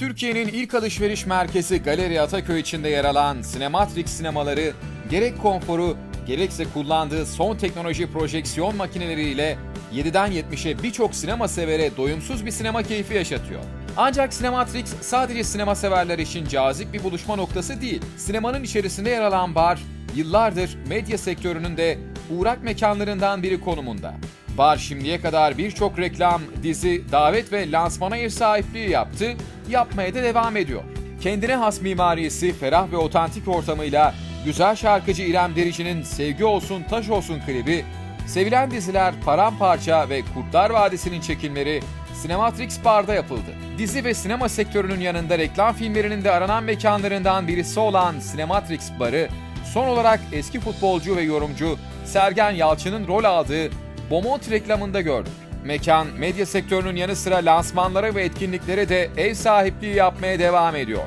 Türkiye'nin ilk alışveriş merkezi Galeri Ataköy içinde yer alan Cinematrix sinemaları gerek konforu gerekse kullandığı son teknoloji projeksiyon makineleriyle 7'den 70'e birçok sinema severe doyumsuz bir sinema keyfi yaşatıyor. Ancak Cinematrix sadece sinema severler için cazip bir buluşma noktası değil. Sinemanın içerisinde yer alan bar, yıllardır medya sektörünün de uğrak mekanlarından biri konumunda. Bar şimdiye kadar birçok reklam, dizi, davet ve lansmana ev sahipliği yaptı, yapmaya da devam ediyor. Kendine has mimarisi, ferah ve otantik ortamıyla güzel şarkıcı İrem Derici'nin Sevgi Olsun Taş Olsun klibi, sevilen diziler Paramparça ve Kurtlar Vadisi'nin çekimleri Cinematrix Bar'da yapıldı. Dizi ve sinema sektörünün yanında reklam filmlerinin de aranan mekanlarından birisi olan Cinematrix Bar'ı son olarak eski futbolcu ve yorumcu Sergen Yalçın'ın rol aldığı Beaumont reklamında gördük. Mekan, medya sektörünün yanı sıra lansmanlara ve etkinliklere de ev sahipliği yapmaya devam ediyor.